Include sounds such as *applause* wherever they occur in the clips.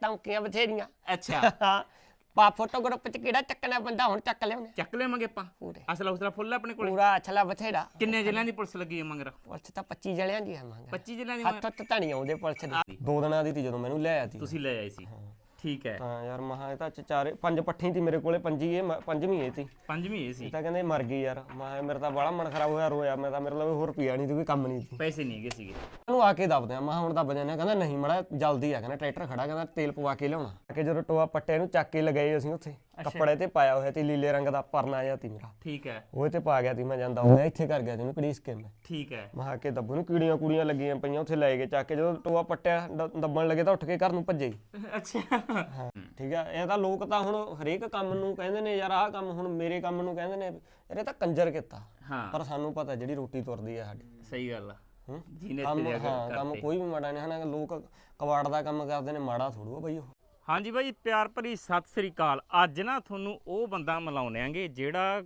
ਧਮਕੀਆਂ ਬਥੇਰੀਆਂ। ਅੱਛਾ। ਹਾਂ *laughs* ਪਾ ਫੋਟੋ ਗਰੁੱਪ ਚ ਕਿਹੜਾ ਚੱਕਣਾ ਬੰਦਾ ਹੁਣ ਚੱਕ ਲਿਆਉਣੇ। ਚੱਕ ਲਿਆਵਾਂਗੇ ਆਪਾਂ। ਪੂਰੇ। ਅਸਲਾ ਉਸਲਾ ਫੁੱਲ ਆ ਆਪਣੇ ਕੋਲ? ਪੂਰਾ ਅਛਲਾ ਬਥੇਰਾ। ਕਿੰਨੇ ਜ਼ਿਲ੍ਹਿਆਂ ਦੀ ਪੁਲਿਸ ਲੱਗੀ ਹੈ ਮੰਗਰ ਪੁਲਿਸ ਤਾਂ 25 ਜਲਿਆਂ ਦੀ ਹੈ ਮੰਗ। 25 ਜ਼ਿਲ੍ਹਿਆਂ ਦੀ ਹੱਥ ਹੱਥ ਧਣੀ ਆਉਂਦੇ ਪੁਲਿਸ ਦੇ। ਦੋ ਦਿਨਾਂ ਦੀ ਤੀ ਜਦੋਂ ਮੈਨੂੰ ਲੈ ਆਇਆ ਤੀ ਤੁਸੀਂ ਲੈ ਆਏ ਸੀ। ਠੀਕ ਹੈ। ਤਾਂ ਯਾਰ ਮਹਾ ਇਹ ਤਾਂ ਚ- ਚਾਰੇ ਪੰਜ ਪੱਠੀ ਤੀ ਮੇਰੇ ਕੋਲੇ ਪੰਜੀ ਇਹ ਮ- ਪੰਜਵੀਂ ਇਹ ਤੀ ਪੰਜਵੀਂ ਇਹ ਸੀ। ਇਹ ਤਾਂ ਕਹਿੰਦੇ ਮਰ ਗਈ ਯਾਰ। ਮੈਂ ਮੇਰਾ ਤਾਂ ਬੜਾ ਮਨ ਖਰਾਬ ਹੋਇਆ ਰੋਇਆ। ਮੈਂ ਤਾਂ ਮੇਰੇ ਲਈ ਹੋਰ ਰੁਪਿਆ ਨਹੀਂ ਤੇ ਕੋਈ ਕੰਮ ਨਹੀਂ ਸੀ। ਪੈਸੇ ਨਹੀਂ ਹੈਗੇ ਸੀਗੇ। ਉਹਨੂੰ ਆ ਕੇ ਦੱਬਦੇ ਆ। ਮੈਂ ਕਿਹਾ ਹੁਣ ਦੱਬ ਜਾਂਦੇ ਆ। ਕਹਿੰਦਾ ਨਹੀਂ ਮੜਾ ਜਲਦੀ ਆ। ਕਹਿੰਦਾ ਟਰੈਕਟਰ ਖੜਾ ਕਹਿੰਦਾ ਤੇਲ ਪਵਾ ਕੇ ਲਿਆਉਣਾ। ਕਿ ਜਦੋਂ ਟੋਆ ਪੱਟੇ ਨੂੰ ਚੱਕ ਕੇ ਲਗਾਏ ਅਸੀਂ ਉੱਥੇ। ਕੱਪੜੇ ਤੇ ਪਾਇਆ ਹੋਇਆ ਤੇ ਲੀਲੇ ਰੰਗ ਦਾ ਪਰਨਾ ਜਿਹਾ ਤੀ ਮੇਰਾ। ਠੀਕ ਹੈ। ਉਹ ਤੇ ਪਾ ਗਿਆ ਤੀ ਮੈਂ ਜਾਂਦਾ ਹੁੰਦਾ ਇੱਥੇ ਕਰ ਗਿਆ ਜਿਹਨੂੰ ਕੜੀਸ ਕੇ ਮੈਂ ਠੀਕ ਹੈ। ਮਹਾ ਕੇ ਦੱਬੂ ਨੂੰ ਕੀੜੀਆਂ ਕੁੜੀਆਂ ਲੱਗੀਆਂ ਪਈਆਂ ਉੱਥੇ ਲੈ ਕੇ ਚੱਕ ਕੇ ਜਦੋਂ ਟੋਆ ਪੱਟਿਆ ਦ- ਦੱਬਣ ਲੱਗੇ ਤਾਂ ਉੱਠ ਕੇ ਘਰ ਨੂੰ ਭੱਜੇ। ਅੱਛਾ। ਹਾਂ ਠੀਕ ਆ ਇਹ ਤਾਂ ਲੋਕ ਤਾਂ ਹੁਣ ਹਰੇਕ ਕੰਮ ਨੂੰ ਕਹਿੰਦੇ ਨੇ ਯਾਰ ਆਹ ਕੰਮ ਹੁਣ ਮੇਰੇ ਕੰਮ ਨੂੰ ਕਹਿੰਦੇ ਨੇ ਇਹਨੇ ਤਾਂ ਕੰਜਰ ਕੀਤਾ। ਹਾਂ। ਪਰ ਸਾਨੂੰ ਪਤਾ ਜਿਹੜੀ ਰੋਟੀ ਤੁਰਦੀ ਆ ਸਾਡੀ। ਸਹੀ ਗੱਲ ਆ। ਹੂੰ? ਜੀਨੇ ਕੰਮ ਤੇ ਹਾਂ ਕੰਮ ਕੋਈ ਵੀ ਮਾੜਾ ਨਹੀਂ ਹਨਾ ਲੋਕ ਕਵਾੜ ਦਾ ਕੰਮ ਕਰਦੇ ਨੇ ਮਾੜਾ ਥੋੜੂ ਆ ਬਈ ਉਹ। ਹਾਂਜੀ ਬਾਈ, ਪਿਆਰ ਭਰੀ ਸਤਿ ਸ੍ਰੀ ਅਕਾਲ। ਅੱਜ ਨਾ ਤੁਹਾਨੂੰ ਉਹ ਬੰਦਾ ਮਿਲਾਉਂਦੇ ਆਂਗੇ ਜਿਹੜਾ